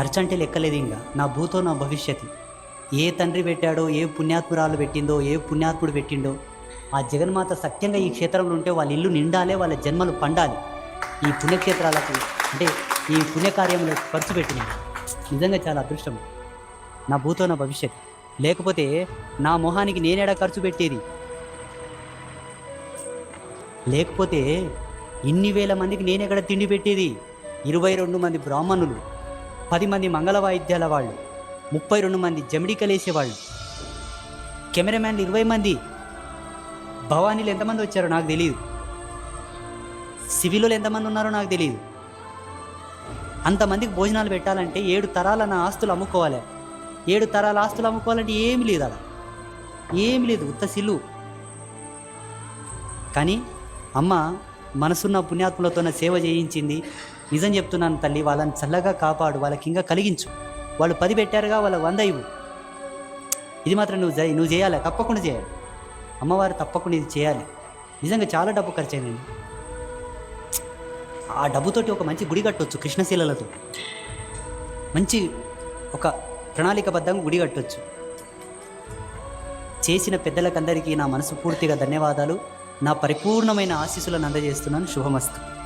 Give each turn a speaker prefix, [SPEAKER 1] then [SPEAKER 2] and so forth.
[SPEAKER 1] ఖర్చు అంటే లెక్కలేదు ఇంకా నా భూతో నా భవిష్యత్తు ఏ తండ్రి పెట్టాడో ఏ పుణ్యాత్మురాలు పెట్టిందో ఏ పుణ్యాత్ముడు పెట్టిండో ఆ జగన్మాత సత్యంగా ఈ క్షేత్రంలో ఉంటే వాళ్ళ ఇల్లు నిండాలే వాళ్ళ జన్మలు పండాలి. ఈ పుణ్యక్షేత్రాలకు అంటే ఈ పుణ్యకార్యంలో ఖర్చు పెట్టిన నిజంగా చాలా అదృష్టం. నా భూతో నా భవిష్యత్. లేకపోతే నా మొహానికి నేనేడా ఖర్చు పెట్టేది? లేకపోతే ఇన్ని వేల మందికి నేనెక్కడ తిండి పెట్టేది? ఇరవై రెండు మంది బ్రాహ్మణులు. పది మంది మంగళ వాయిద్యాల వాళ్ళు ముప్పై రెండు మంది జమిడికలేసేవాళ్ళు కెమెరామ్యాన్లు ఇరవై మంది. భవానీలు ఎంతమంది వచ్చారో నాకు తెలియదు సివిల్లో ఎంతమంది ఉన్నారో నాకు తెలియదు అంతమందికి భోజనాలు పెట్టాలంటే ఏడు తరాల నా ఆస్తులు అమ్ముకోవాలి. ఏడు తరాల ఆస్తులు అమ్ముకోవాలంటే ఏమి లేదు అలా. ఏమి లేదు ఉత్త సిల్లు. కానీ అమ్మ మనసున్న పుణ్యాత్ములతోనే సేవ చేయించింది. నిజం చెప్తున్నాను తల్లి వాళ్ళని చల్లగా కాపాడు వాళ్ళకి ఇంకా కలిగించు. వాళ్ళు పది పెట్టారుగా వాళ్ళ వంద ఇవ్వు. ఇది మాత్రం నువ్వు నువ్వు చేయాలి తప్పకుండా చేయాలి. అమ్మవారు తప్పకుండా ఇది చేయాలి. నిజంగా చాలా డబ్బు ఖర్చు అయిందండి ఆ డబ్బుతోటి ఒక మంచి గుడి కట్టవచ్చు కృష్ణశీలలతో. మంచి ఒక ప్రణాళికబద్ధంగా గుడి కట్టవచ్చు చేసిన పెద్దలకందరికీ నా మనసు పూర్తిగా ధన్యవాదాలు. నా పరిపూర్ణమైన ఆశీస్సులను అందజేస్తున్నాను. శుభమస్తు.